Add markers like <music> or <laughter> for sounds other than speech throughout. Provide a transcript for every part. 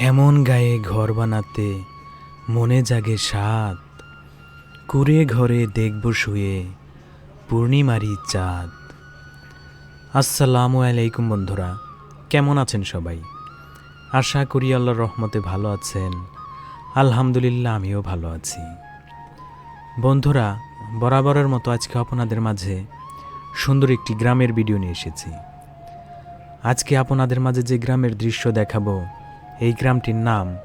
এমন গায়ে ঘর বানাতে মনে জাগে সাত কুড়ে ঘরে দেখব শুয়ে পূর্ণিমারি চাঁদ। আসসালামু আলাইকুম বন্ধুরা, কেমন আছেন সবাই? আশা করি আল্লাহর রহমতে ভালো আছেন। আলহামদুলিল্লাহ, আমিও ভালো আছি। বন্ধুরা, বরাবরের মতো আজকে আপনাদের মাঝে সুন্দর একটি গ্রামের ভিডিও নিয়ে এসেছি। আজকে আপনাদের মাঝে যে গ্রামের দৃশ্য দেখাবো এই গ্রামটির নাম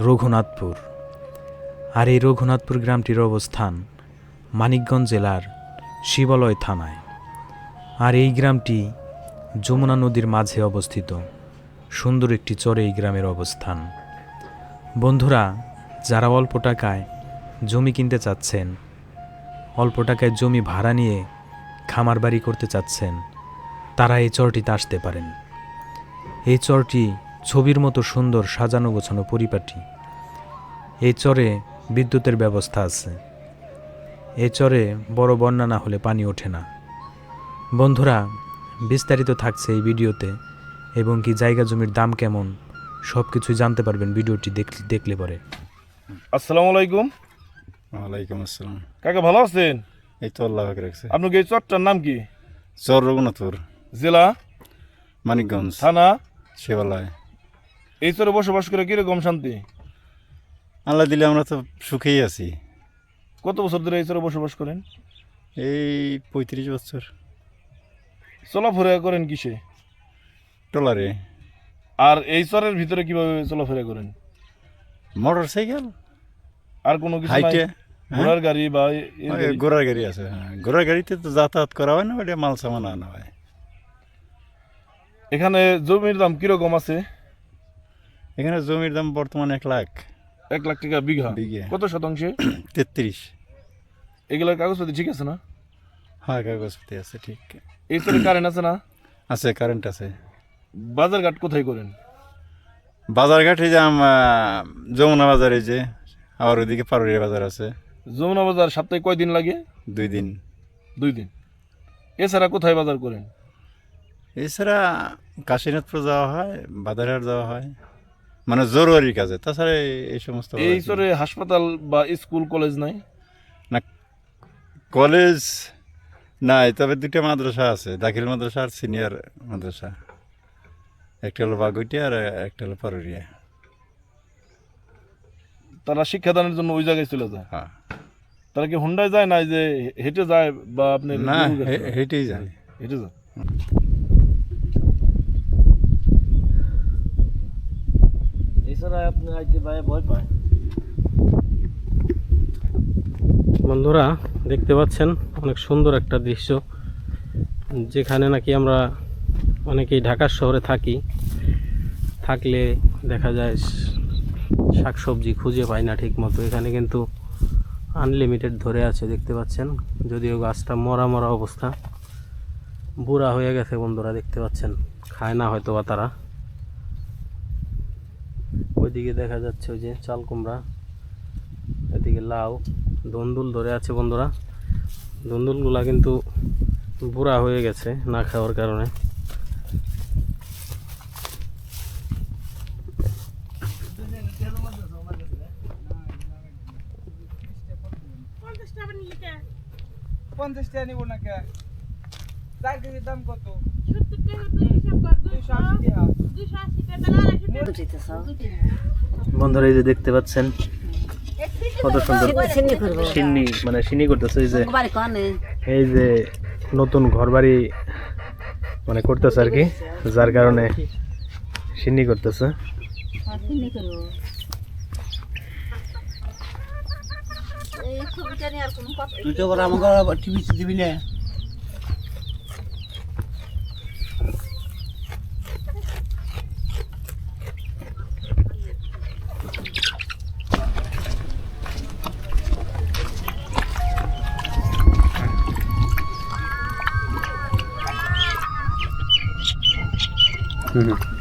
রঘুনাথপুর। আর এই রঘুনাথপুর গ্রামটির অবস্থান মানিকগঞ্জ জেলার শিবালয় থানায়। আর এই গ্রামটি যমুনা নদীর মাঝে অবস্থিত। সুন্দর একটি চরে এই গ্রামের অবস্থান। বন্ধুরা, যারা অল্প টাকায় জমি কিনতে চাচ্ছেন, অল্প টাকায় জমি ভাড়া নিয়ে খামার বাড়ি করতে চাচ্ছেন, তারা এই চরটিতে আসতে পারেন। এই চরটি ছবির মতো সুন্দর সাজানো গোছানো পরিপাটি। এই চরে বিদ্যুতের ব্যবস্থা আছে। এই চরে বড় বন্যা না হলে পানি ওঠে না। বন্ধুরা বিস্তারিত থাকছে এই ভিডিওতে এবং কি জায়গা জমির দাম কেমন সব কিছুই জানতে পারবেন ভিডিওটি দেখলে দেখলে পরে। আসসালামু আলাইকুম। ওয়ালাইকুম আসসালাম। কাকা ভালো আছেন? এই তো আল্লাহ পাক রাখছে আপনার এই চরটার নাম কি? চর রঘুনাথপুর। জেলা? মানিকগঞ্জ। থানা? শিবালয়। এই চরে বসবাস করে কীরকম শান্তি? আল্লাহ দিলে আমরা তো সুখেই আছি। কত বছর ধরে এই চরে বসবাস করেন? এই পঁয়ত্রিশ বছর। চলাফেরা করেন কিসে? ট্রলারে। আর এই চরের ভিতরে কীভাবে চলাফেরা করেন? Motor cycle? আর কোনো কিছু নাই? হাইটে ঘোড়ার গাড়ি বা এ- এর ওই গাড়ি? ঘোড়ার গাড়ি আছে হ্যাঁ। ঘোড়ার গাড়িতে তো যাতায়াত করা হয় না ওটা মাল সামান আনা হয়। এখানে জমির দাম কীরকম আছে? এখানে জমির দাম বর্তমানে এক লাখ। এক লাখ টাকা বিঘা। কত শতাংশে? <coughs> তেত্রিশ। এগুলোর কাগজপত্র ঠিক আছে না? হ্যাঁ কাগজপাতি আছে ঠিক। এই চরে কারেন্ট আছে না? আছে কারেন্ট আছে। বাজারঘাট কোথায় করেন? বাজারঘাটে যে যমুনা বাজারে যে আবার ওইদিকে পারুরিয়া বাজার আছে। যমুনা বাজার সপ্তাহে কয়দিন লাগে? দুই দিন। দুই দিন। এছাড়া কোথায় বাজার করেন? এছাড়া কাশীনাথপুর যাওয়া হয় বাজারহাট যাওয়া হয়। মানে জরুরি কাজে। তাছাড়া এই- সমস্ত এই চরে হাসপাতাল বা স্কুল কলেজ নাই? না কলেজ নাই তবে দুটো মাদ্রাসা আছে দাখিল মাদ্রাসা আর সিনিয়র মাদ্রাসা। একটা হলো বাগুইটিয়া আর একটা হলো পারুরিয়া তারা শিক্ষাদানের জন্য ওই জায়গায় চলে যায়? হ্যাঁ। তারা কি হুন্ডায় যায় না যে হেঁটে যায় বা আপনি না হেঁটেই যায়। হেঁটে যায়। ভয় পায়। বন্ধুরা, দেখতে পাচ্ছেন, অনেক সুন্দর একটা দৃশ্য। যেখানে নাকি আমরা অনেকেই ঢাকার শহরে থাকি। থাকলে দেখা যায় শাক সবজি খুঁজে পাই না ঠিক মতো এখানে কিন্তু আনলিমিটেড ধরে আছে, দেখতে পাচ্ছেন। যদিও গাছটা মরা মরা অবস্থা। বুড়া হয়ে গেছে বন্ধুরা, দেখতে পাচ্ছেন। খায় না হয়তো বা তারা। ওইদিকে দেখা যাচ্ছে ওই যে চাল কুমড়া এদিকে লাউ দন্দুল ধরে আছে বন্ধুরা। দন্দুলগুলা কিন্তু বুড়া হয়ে গেছে না খাওয়ার কারণে। পঞ্চাশ টাকা নিব না কে? চার কেজির দাম কত? বন্ধুরা, এই যে দেখতে পাচ্ছেন, কত সুন্দর সিন্নি মানে সিন্নি করতেছে, এই যে এই যে নতুন ঘরবাড়ি মানে করতেছে আর কি, যার কারণে সিন্নি করতেছে। তুই তো আমাকে টিভি দিবি না। 嗯。哼